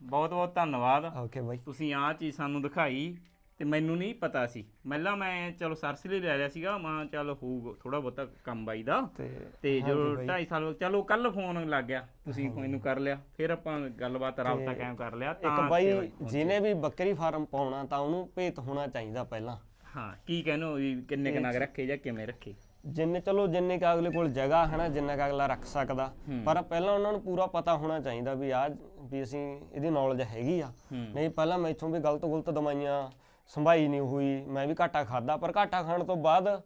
ਬਹੁਤ ਬਹੁਤ ਧੰਨਵਾਦ। Okay bye. ਤੁਸੀਂ ਆਹ ਚੀਜ਼ ਸਾਨੂੰ ਦਿਖਾਈ ਤੇ ਮੈਨੂੰ ਨਹੀਂ ਪਤਾ ਸੀ। ਪਹਿਲਾਂ ਮੈਂ ਚਲੋ ਸਰਸ ਲਈ ਲੈ ਲਿਆ ਸੀਗਾ ਮਾਂ ਚੱਲ ਹੋਊ ਥੋੜਾ ਬਹੁਤਾ ਕੰਮ ਬਾਈ ਦਾ। ਤੇ ਤੇ ਜਦੋਂ 2.5 ਸਾਲ ਚਲੋ ਕੱਲ ਫੋਨ ਲੱਗ ਗਿਆ ਤੁਸੀਂ ਮੈਨੂੰ ਕਰ ਲਿਆ ਫਿਰ ਆਪਾਂ ਗੱਲਬਾਤ ਰਾਬਤਾ ਕਾਇਮ ਕਰ ਲਿਆ ਇੱਕ ਤਾਂ ਬਾਈ ਜਿਹਨੇ ਵੀ ਬੱਕਰੀ ਫਾਰਮ ਪਾਉਣਾ ਤਾਂ ਉਹਨੂੰ ਭੇਤ ਹੋਣਾ ਚਾਹੀਦਾ ਪਹਿਲਾਂ। ਹਾਂ ਕੀ ਵੀ ਕਿੰਨੇ ਕੁ ਨਗ ਰੱਖੇ ਜਾਂ ਕਿਵੇਂ ਰੱਖੇ? ਜਿੰਨੇ ਚਲੋ ਜਿੰਨੇ ਕ ਅਗਲੇ ਕੋਲ ਜਗ੍ਹਾ ਹੈ ਨਾ ਜਿੰਨਾ ਕ ਅਗਲਾ ਰੱਖ ਸਕਦਾ। ਪਰ ਪਹਿਲਾਂ ਉਹਨਾਂ ਨੂੰ ਪੂਰਾ ਪਤਾ ਹੋਣਾ ਚਾਹੀਦਾ ਵੀ ਆ ਵੀ ਅਸੀਂ ਇਹਦੀ ਨੌਲੇਜ ਹੈਗੀ ਆ। ਨਹੀਂ ਪਹਿਲਾਂ ਮੈਥੋਂ ਵੀ ਗਲਤ ਗੁਲਤ ਦਵਾਈਆਂ ਸੰਭਾਈ ਨਹੀਂ ਹੋਈ ਮੈਂ ਵੀ ਘਾਟਾ ਖਾਦਾ ਪਰ ਘਾਟਾ ਖਾਣ ਤੋਂ ਬਾਅਦ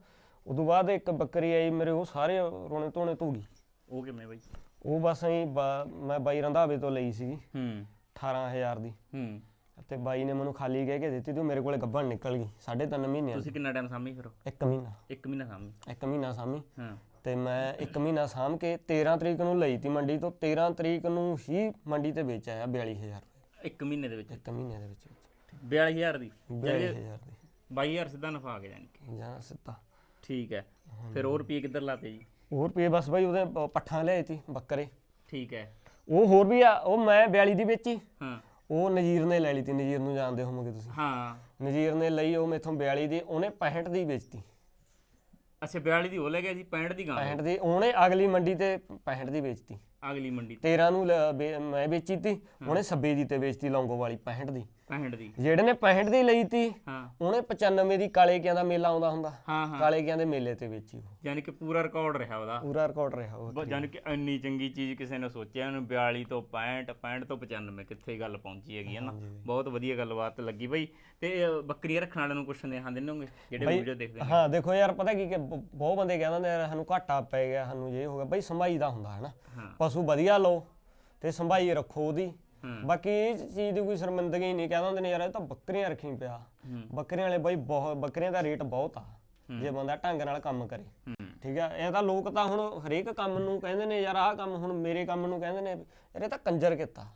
ਉਦੋਂ ਬਾਅਦ ਇੱਕ ਬੱਕਰੀ ਆਈ ਮੇਰੇ ਉਹ ਸਾਰੇ ਰੋਣੇ ਧੋਣੇ ਧੋ ਗਈ। ਉਹ ਕਿਵੇਂ ਬਾਈ? ਉਹ ਬਸ ਐਂ ਮੈਂ ਬਾਈ ਰੰਧਾਵੇ ਤੋਂ ਲਈ ਸੀਗੀ। ਹੂੰ। 18000 ਦੀ। ਹੂੰ। ਤੇ ਬਾਈ ਨੇ ਮੈਨੂੰ ਖਾਲੀ ਕਹਿ ਕੇ ਦਿੱਤੀ ਤੇ ਉਹ ਮੇਰੇ ਕੋਲੇ ਗੱਭਣ ਨਿਕਲ ਗਈ ਸਾਢੇ ਤਿੰਨ ਮਹੀਨਿਆਂ ਦੀ ਤੁਸੀਂ ਕਿੰਨਾ ਟਾਈਮ ਸਾਂਭੀ ਫਿਰ ਇੱਕ ਮਹੀਨਾ। ਇੱਕ ਮਹੀਨਾ ਸਾਂਭੀ? ਇੱਕ ਮਹੀਨਾ ਸਾਮੀ ਹਾਂ। ਤੇ ਮੈਂ ਇੱਕ ਮਹੀਨਾ ਸਾਂਭ ਕੇ 13 ਤਰੀਕ ਨੂੰ ਲਈ ਤੀ ਮੰਡੀ ਤੋਂ 13 ਤਰੀਕ ਨੂੰ ਹੀ ਮੰਡੀ ਤੇ ਵੇਚ ਆਇਆ 42000 ਰੁਪਏ। ਇੱਕ ਮਹੀਨੇ ਦੇ ਵਿੱਚ? ਇੱਕ ਮਹੀਨੇ ਦੇ ਵਿੱਚ 42000 ਦੀ? 42000 ਦੀ। 22000 ਸਿੱਧਾ ਨਫਾ ਆ ਗਿਆ ਜਾਨੀ ਕਿ। ਜਾਂ ਸਿੱਧਾ। ਠੀਕ ਹੈ। ਫਿਰ ਹੋਰ ਰੁਪਏ ਕਿੱਧਰ ਲਾਤੇ ਜੀ? ਹੋਰ ਰੁਪਏ ਬਸ ਬਾਈ ਉਹਦੇ ਪ- ਪੱਠਾਂ ਲਿਆਏ ਤੀ ਬੱਕਰੇ। ਠੀਕ ਹੈ। ਉਹ ਹੋਰ ਵੀ ਆ ਉਹ ਮੈਂ 42 ਦੀ ਵੇਚੀ। ਹਾਂ। ਉਹ ਨਜ਼ੀਰ ਨੇ ਲੈ ਲਈ ਤੀ ਨਜ਼ੀਰ ਨੂੰ ਜਾਣਦੇ ਹੋਵੋਗੇ ਤੁਸੀਂ। ਹਾਂ। ਨਜ਼ੀਰ ਨੇ ਲਈ ਉਹ ਮੇਥੋਂ 42 ਦੀ ਉਹਨੇ 65 ਦੀ ਵੇਚਤੀ। ਅੱਛਾ 42 ਦੀ ਉਹ ਲੈ ਗਿਆ ਜੀ 65 ਦੀ ਗਾਂ। 65 ਦੀ ਉਹਨੇ ਅਗਲੀ ਮੰਡੀ ਤੇ 65 ਦੀ ਵੇਚਤੀ। ਅਗਲੀ ਮੰਡੀ 13 ਨੂੰ ਲ- ਮੈਂ ਵੇਚੀ ਤੀ ਉਹਨੇ 26 ਦੀ ਤੇ ਵੇਚਤੀ ਲੌਂਗੋ ਵਾਲੀ 65 ਦੀ। 65 ਦੀ। ਜਿਹੜੇ ਨੇ 65 ਦੀ ਲਈ ਤੀ ਹਾਂ। ਉਹਨੇ 95 ਦੀ ਕਾਲੇ ਕਿਆਂ ਦਾ ਮੇਲਾ ਆਉਂਦਾ ਹੁੰਦਾ। ਹਾਂ ਹਾਂ। ਕਾਲੇ ਕਿਆਂ ਦੇ ਮੇਲੇ ਤੇ ਵੇਚੀ ਉਹ। ਯਾਨੀ ਕਿ ਪੂਰਾ ਰਿਕਾਰਡ ਰਿਹਾ ਉਹਦਾ। ਪੂਰਾ ਰਿਕਾਰਡ ਰਿਹਾ ਉਹ ਬ- ਯਾਨੀ ਕਿ ਇੰਨੀ ਚੰਗੀ ਚੀਜ਼ ਕਿਸੇ ਨੇ ਸੋਚਿਆ ਉਹਨੂੰ 42 ਤੋਂ 65 65 ਤੋਂ 95 ਕਿੱਥੇ ਗੱਲ ਪਹੁੰਚੀ ਹੈਗੀ ਹੈ ਨਾ। ਬਹੁਤ ਵਧੀਆ ਗੱਲਬਾਤ ਲੱਗੀ ਬਈ। ਤੇ ਬੱਕਰੀਆਂ ਰੱਖਣ ਵਾਲਿਆਂ ਨੂੰ ਕੁਛ ਸੁਨੇਹਾ ਦਿੰਦੇ ਹੋਗੇ? ਜਿਹੜੇ ਵੀਡੀਓ ਦੇਖਦੇ ਨੇ। ਹਾਂ ਦੇਖੋ ਯਾਰ ਪਤਾ ਕੀ ਕਿ ਬ- ਬਹੁਤ ਬੰਦੇ ਕਹਿੰਦੇ ਨੇ ਯਾਰ ਸਾਨੂੰ ਘਾਟਾ ਪੈ ਗਿਆ ਸਾਨੂੰ ਇਹ ਹੋ ਗਿਆ। ਬਈ ਸੰਭਾਈ ਦਾ ਹੁੰਦਾ ਹੈ ਨਾ। ਹਾਂ। ਪਸ਼ੂ ਵਧੀਆ ਲਓ ਤੇ ਸੰਭਾਈ ਰੱਖੋ ਉਹਦੀ। ਬਾਕੀ ਇਹ ਚੀਜ਼ ਦੀ ਕੋਈ ਸ਼ਰਮਿੰਦਗੀ ਨਹੀਂ ਕਹਿੰਦੇ ਹੁੰਦੇ ਨੇ ਯਾਰ ਇਹ ਤਾਂ ਬੱਕਰੀਆਂ ਰੱਖੀ ਪਿਆ। ਬੱਕਰੀਆਂ ਵਾਲੇ ਬਈ ਬਹੁਤ ਬੱਕਰੀਆਂ ਦਾ ਰੇਟ ਬਹੁਤ ਆ ਜੇ ਬੰਦਾ ਢੰਗ ਨਾਲ ਕੰਮ ਕਰੇ। ਠੀਕ ਆ ਇਹ ਤਾਂ ਲੋਕ ਤਾਂ ਹੁਣ ਹਰੇਕ ਕੰਮ ਨੂੰ ਕਹਿੰਦੇ ਨੇ ਯਾਰ ਆਹ ਕੰਮ ਹੁਣ ਮੇਰੇ ਕੰਮ ਨੂੰ ਕਹਿੰਦੇ ਨੇ ਯਾਰ ਇਹ ਤਾਂ ਕੰਜਰ ਕੀਤਾ।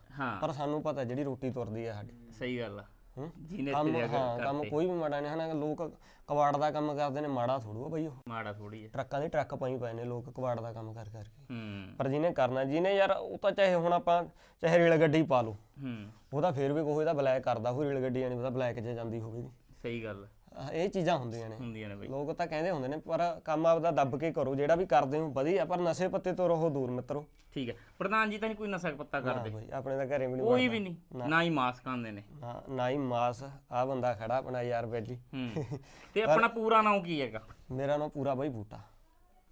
ਪਰ ਸਾਨੂੰ ਪਤਾ ਜਿਹੜੀ ਰੋਟੀ ਤੁਰਦੀ ਆ ਸਾਡੀ। ਸਹੀ ਗੱਲ ਆ। ਹੂੰ? ਜਿਹਨੇ ਕੰਮ ਇੱਥੇ ਜਾ ਹਾਂ ਕੇ ਕੰਮ ਕੋਈ ਵੀ ਮਾੜਾ ਨਹੀਂ ਹਨਾ ਲੋਕ ਕਵਾੜ ਦਾ ਕੰਮ ਕਰਦੇ ਨੇ ਮਾੜਾ ਥੋੜੂ ਆ ਬਈ ਉਹ। ਮਾੜਾ ਥੋੜੀ ਹੈ ਟਰੱਕਾਂ ਦੇ ਟਰੱਕ ਪਾਈ ਪਏ ਨੇ ਲੋਕ ਕਵਾੜ ਦਾ ਕੰਮ ਕਰ ਕਰਕੇ। ਹੂੰ। ਪਰ ਜਿਹਨੇ ਕਰਨਾ ਜਿਹਨੇ ਯਾਰ ਉਹ ਤਾਂ ਚਾਹੇ ਹੁਣ ਆਪਾਂ ਚਾਹੇ ਰੇਲ ਗੱਡੀ ਪਾ ਲਓ। ਹੂੰ। ਉਹ ਤਾਂ ਫੇਰ ਵੀ ਕੋਈ ਇਹਦਾ ਬਲੈਕ ਕਰਦਾ ਹੋਈ ਰੇਲ ਗੱਡੀ ਨਹੀਂ ਪਤਾ ਬਲੈਕ 'ਚ ਜਾਂਦੀ ਹੋਵੇਗੀ। ਸਹੀ ਗੱਲ ਆ। ਅਹ ਇਹ ਚੀਜ਼ਾਂ ਹੁੰਦੀਆਂ ਨੇ। ਹੁੰਦੀਆਂ ਨੇ ਬਈ। ਲੋਕ ਤਾਂ ਕਹਿੰਦੇ ਹੁੰਦੇ ਨੇ ਪਰ ਕੰਮ ਆਪਦਾ ਦੱਬ ਕੇ ਕਰੋ ਜਿਹੜਾ ਵੀ ਕਰਦੇ ਹੋ ਵਧੀਆ ਪਰ ਨਸ਼ੇ ਪੱਤੇ ਤੋਂ ਰਹੋ ਦੂਰ ਮਿੱਤਰੋ। ਠੀਕ ਹੈ। ਪ੍ਰਧਾਨ ਜੀ ਤਾਂ ਨਹੀਂ ਕੋਈ ਨਸ਼ਾ ਪੱਤਾ ਹਾਂ ਕਰਦੇ? ਬਈ ਆਪਣੇ ਤਾਂ ਘਰੇ ਵੀ ਨਹੀਂ ਕੋਈ ਵੀ ਨਹੀਂ ਨਾ। ਹੀ ਮਾਸ ਖਾਂਦੇ ਨੇ। ਨਾ ਨਾ ਹੀ ਮਾਸ ਆ ਬੰਦਾ ਖੜਾ ਆਪਣਾ ਯਾਰ ਬੈਲੀ ਹੂੰ। *laughs* ਤੇ ਆਪਣਾ ਪੂਰਾ ਨਾਮ ਕੀ ਹੈਗਾ? ਮੇਰਾ ਨਾਮ ਪੂਰਾ ਬਈ ਬੂਟਾ।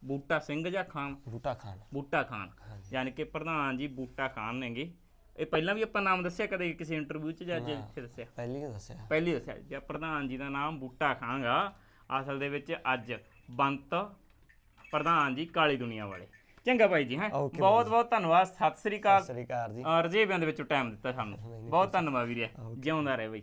ਬੂਟਾ ਸਿੰਘ ਜਾਂ ਖਾਨ? ਬੂਟਾ ਖਾਨ। ਬੂਟਾ ਖਾਨ। ਯਾਨੀ ਕਿ ਪ੍ਰਧਾਨ ਜੀ ਬੂਟਾ ਖਾਨ ਨੇਗੇ। ਇਹ ਪਹਿਲਾਂ ਵੀ ਆਪਾਂ ਨਾਮ ਦੱਸਿਆ ਕਦੇ ਕਿਸੇ ਇੰਟਰਵਿਊ 'ਚ ਜਾਂ ਅੱਜ ਇੱਥੇ ਦੱਸਿਆ? ਪਹਿਲੀ ਹੀ ਦੱਸਿਆ। ਪਹਿਲੀ ਦੱਸਿਆ। ਜੀ ਪ੍ਰਧਾਨ ਜੀ ਦਾ ਨਾਮ ਬੂਟਾ ਖਾਂਗਾ ਅਸਲ ਦੇ ਵਿੱਚ ਅੱਜ ਬੰਤ ਪ੍ਰਧਾਨ ਜੀ ਕਾਲੀ ਦੁਨੀਆ ਵਾਲੇ। ਚੰਗਾ ਭਾਈ ਜੀ ਹੈ? Okay ਬਹੁਤ ਬਹੁਤ ਧੰਨਵਾਦ। ਸਤਿ ਸ੍ਰੀ ਅਕਾਲ। ਸ੍ਰੀ ਅਕਾਲ ਜੀ। ਰਜੇਬਿਆਂ ਦੇ ਵਿੱਚੋਂ ਟਾਈਮ ਦਿੱਤਾ ਸਾਨੂੰ। ਬਹੁਤ ਧੰਨਵਾਦ ਵੀਰੇ। ਜਿਉਂਦਾ ਰਹੇ ਬਈ।